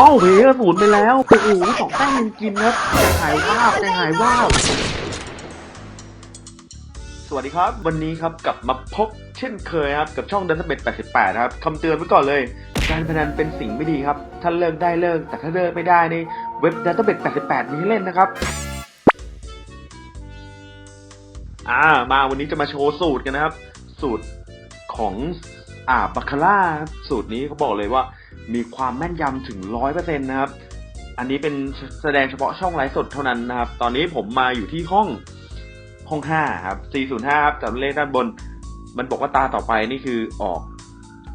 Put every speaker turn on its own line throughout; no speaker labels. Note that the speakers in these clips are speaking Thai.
อ้าวเพย์ศูนไปแล้วโอ้โหสองแต้มยังกินครับใจหายว่าบใจหายว่าสวัสดีครับ วันนี้ครับกลับมาพบเช่นเคยครับ กับช่องดันเบ็ด88นะครับคำเตือนไว้ก่อนเลย การพนันเป็นสิ่งไม่ดีครับ ถ้าเลิกได้เลิก แต่ถ้าเลิกไม่ได้นี่เว็บดันเบ็ด88มีให้เล่นนะครับอ่ามาวันนี้จะมาโชว์สูตรกันนะครับ สูตรของอ่าบัคคาร่าสูตรนี้เขาบอกเลยว่า มีความแม่นยำถึงร้อยเปอร์เซ็นต์นะครับ อันนี้เป็นแสดงเฉพาะช่องไลฟ์สดเท่านั้นนะครับ ตอนนี้ผมมาอยู่ที่ห้องห้องห้าครับ 405 ครับจับเลขด้านบน มันบอกว่าตาต่อไปนี่คือออก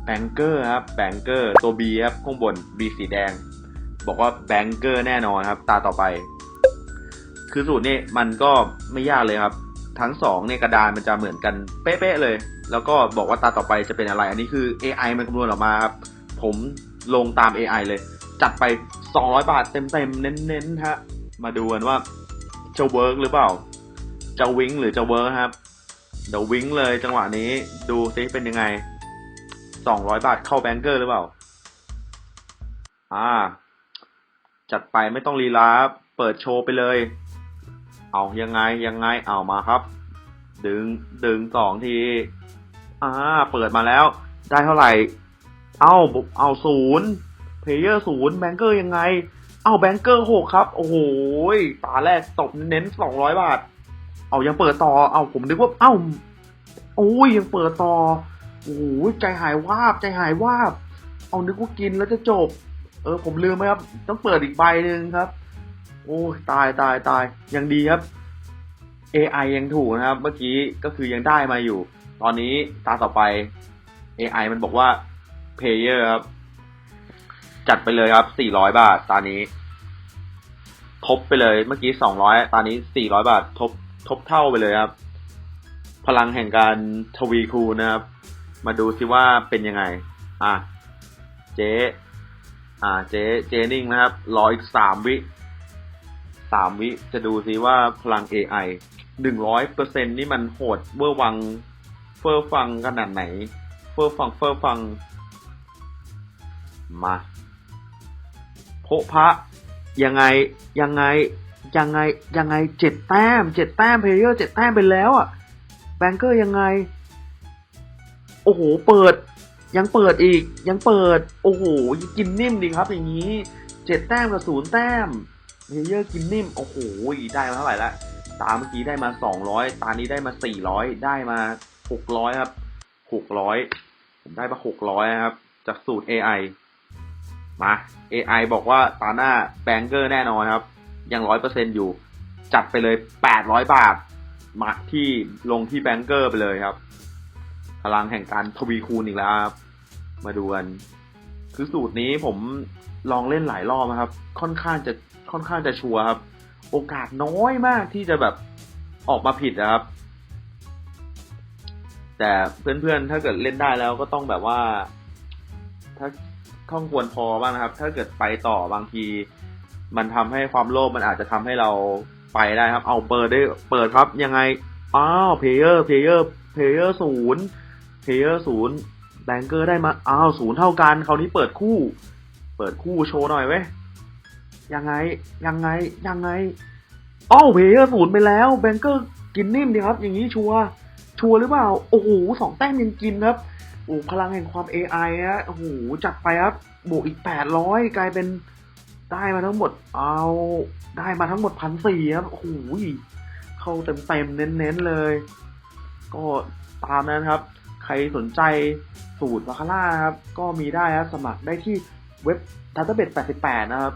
แบงเกอร์ครับแบงเกอร์ตัว B ครับข้างบน B สีแดง บอกว่าแบงเกอร์แน่นอนครับ ตาต่อไป คือสูตรนี้มันก็ไม่ยากเลยครับ ทั้งสองเนี่ยกระดานมันจะเหมือนกันเป๊ะๆเลย แล้วก็บอกว่าตาต่อไปจะเป็นอะไร อันนี้คือ AI มันคำนวณออกมาครับผม ลงตาม AI เลย จัดไป 200 บาทเต็มๆ เน้นๆฮะ มาดูกันว่าจะเวิร์กหรือเปล่า จะวิงหรือจะเวิร์กครับ เดี๋ยววิงเลยจังหวะนี้ดูซิเป็นยังไง 200 บาทเข้าแบงเกอร์หรือเปล่า อ่า จัดไปไม่ต้องรีลาเปิดโชว์ไปเลย เอายังไงยังไงเอามาครับ ดึงดึงสองที อ่า เปิดมาแล้ว ได้เท่าไหร่ เอ้าเอาศูนย์เพลเยอร์ศูนย์แบงเกอร์ยังไง เอาแบงเกอร์หกครับ โอ้โหตาแรกตบเน้นสองร้อยบาท เอายังเปิดต่อ เอาผมนึกว่า เอ้าโอ้ยยังเปิดต่อ โอ้โหใจหายวาบใจหายวาบ เอานึกว่ากินแล้วจะจบ เออ ผมลืมไหมครับ ต้องเปิดอีกใบหนึ่งครับ โอ้ยตายตายตายยังดีครับ AI ยังถูกนะครับ เมื่อกี้ก็คือยังได้มาอยู่ ตอนนี้ตาต่อไป AI มันบอกว่า Player ครับ จัดไปเลยครับ 400 บาท ตอนนี้ ทบไปเลย เมื่อกี้ 200 ตอนนี้ 400 บาท ทบ ทบเท่าไปเลยครับ พลังแห่งการทวีคูณนะครับ มาดูซิว่าเป็นยังไง อะ เจ๊ อ่า เจ๊ เจนิ่งนะครับ รออีกสามวิ สามวิ จะดูซิว่าพลัง AI หนึ่งร้อยเปอร์เซ็นนี่มันโหดเวอร์วัง เฟอร์ฟังขนาดไหน เฟอร์ฟัง เฟอร์ฟัง มาโพพระยังไงยังไงยังไงยังไงเจ็ดแต้มเจ็ดแต้มเพลเยอร์เจ็ดแต้มไปแล้วอะแบงเกอร์ยังไง โอ้โหเปิด ยังเปิดอีก ยังเปิด โอ้โหกินนิ่มดีครับ อย่างนี้เจ็ดแต้มกับศูนย์แต้มเพลเยอร์กินนิ่มโอ้โหได้มาเท่าไหร่ละตาเมื่อกี้ได้มาสองร้อยตานี้ได้มาสี่ร้อยได้มาหกร้อยครับหกร้อยผมได้มาหกร้อยครับ จากสูตร AI มา AI บอกว่าตาหน้าแบงเกอร์แน่นอนครับ ยังร้อยเปอร์เซ็นอยู่ จัดไปเลยแปดร้อยบาท มาที่ลงที่แบงเกอร์ไปเลยครับ พลังแห่งการทวีคูณอีกแล้วครับ มาดูกัน คือสูตรนี้ผมลองเล่นหลายรอบนะครับ ค่อนข้างจะค่อนข้างจะชัวร์ครับ โอกาสน้อยมากที่จะแบบออกมาผิดนะครับ แต่เพื่อนๆถ้าเกิดเล่นได้แล้วก็ต้องแบบว่า ถ้าท่องควรพอบ้างนะครับ ถ้าเกิดไปต่อบางที มันทำให้ความโลภมันอาจจะทำให้เราไปได้ครับ เอาเปิดได้เปิดครับยังไงอ้าวเพลเยอร์เพลเยอร์เพลเยอร์ศูนย์เพลเยอร์ศูนย์แบงเกอร์ได้มาอ้าวศูนย์เท่ากันคราวนี้เปิดคู่ เปิดคู่โชว์หน่อยเว้ยยังไงยังไงยังไงอ้าวเพลเยอร์ศูนย์ไปแล้วแบงเกอร์กินนิ่มดีครับ อย่างนี้ชัวร์ชัวร์หรือเปล่าโอ้โหสองแต้มยังกินครับ อ้พลังแห่งความ AI ฮะโอ้โหจัดไปครับบวกอีกแปดร้อยกลายเป็นได้มาทั้งหมด เอาได้มาทั้งหมดพันสี่ครับโอ้โหเข้าเต็มเต็มๆเน้นๆเลย ก็ตามนั้นครับ ใครสนใจสูตรบาคาร่าครับ ก็มีได้ครับ สมัครได้ที่เว็บ d a t a b a s e 88 นะครับ